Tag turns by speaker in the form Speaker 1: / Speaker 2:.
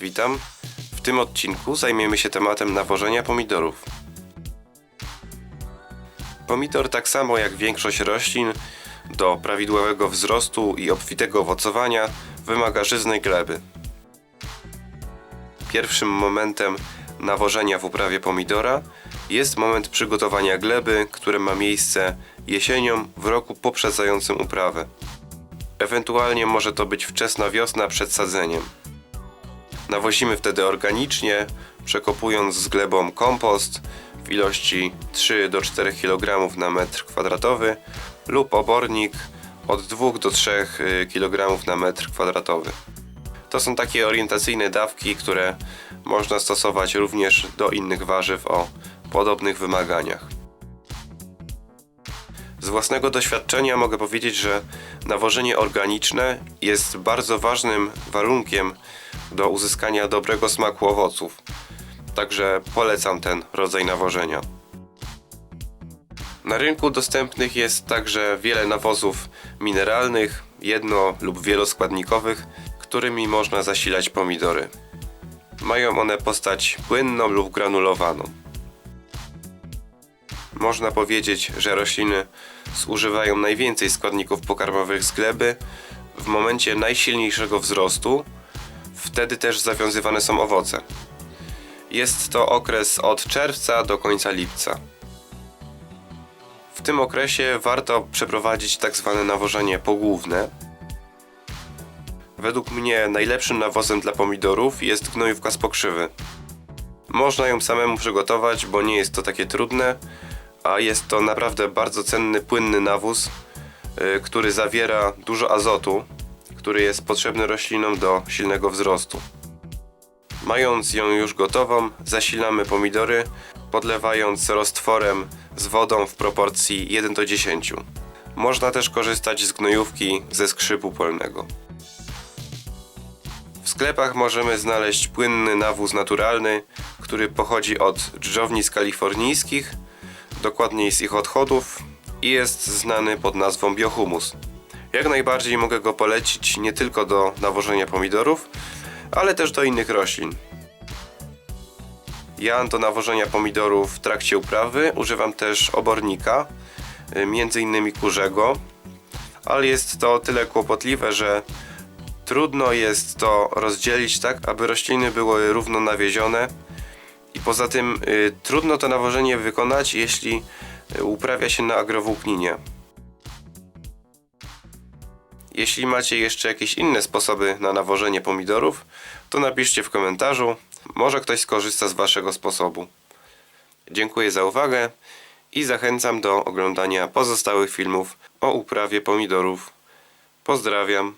Speaker 1: Witam. W tym odcinku zajmiemy się tematem nawożenia pomidorów. Pomidor, tak samo jak większość roślin, do prawidłowego wzrostu i obfitego owocowania wymaga żyznej gleby. Pierwszym momentem nawożenia w uprawie pomidora jest moment przygotowania gleby, które ma miejsce jesienią w roku poprzedzającym uprawę. Ewentualnie może to być wczesna wiosna przed sadzeniem. Nawozimy wtedy organicznie, przekopując z glebą kompost w ilości 3 do 4 kg na metr kwadratowy lub obornik od 2 do 3 kg na metr kwadratowy. To są takie orientacyjne dawki, które można stosować również do innych warzyw o podobnych wymaganiach. Z własnego doświadczenia mogę powiedzieć, że nawożenie organiczne jest bardzo ważnym warunkiem do uzyskania dobrego smaku owoców. Także polecam ten rodzaj nawożenia. Na rynku dostępnych jest także wiele nawozów mineralnych, jedno lub wieloskładnikowych, którymi można zasilać pomidory. Mają one postać płynną lub granulowaną. Można powiedzieć, że rośliny zużywają najwięcej składników pokarmowych z gleby w momencie najsilniejszego wzrostu, wtedy też zawiązywane są owoce. Jest to okres od czerwca do końca lipca. W tym okresie warto przeprowadzić tak zwane nawożenie pogłówne. Według mnie najlepszym nawozem dla pomidorów jest gnojówka z pokrzywy. Można ją samemu przygotować, bo nie jest to takie trudne, a jest to naprawdę bardzo cenny, płynny nawóz, y, który zawiera dużo azotu, który jest potrzebny roślinom do silnego wzrostu. Mając ją już gotową, zasilamy pomidory, podlewając roztworem z wodą w proporcji 1 do 10. Można też korzystać z gnojówki ze skrzypu polnego. W sklepach możemy znaleźć płynny nawóz naturalny, który pochodzi od dżdżownic kalifornijskich, dokładniej z ich odchodów i jest znany pod nazwą biohumus. Jak najbardziej mogę go polecić nie tylko do nawożenia pomidorów, ale też do innych roślin. Ja do nawożenia pomidorów w trakcie uprawy używam też obornika, y, innymi kurzego, ale jest to o tyle kłopotliwe, że trudno jest to rozdzielić tak, aby rośliny były równo nawiezione i poza tym y, trudno to nawożenie wykonać, jeśli y, uprawia się na agrowłókninie. Jeśli macie jeszcze jakieś inne sposoby na nawożenie pomidorów, to napiszcie w komentarzu. Może ktoś skorzysta z Waszego sposobu. Dziękuję za uwagę i zachęcam do oglądania pozostałych filmów o uprawie pomidorów. Pozdrawiam.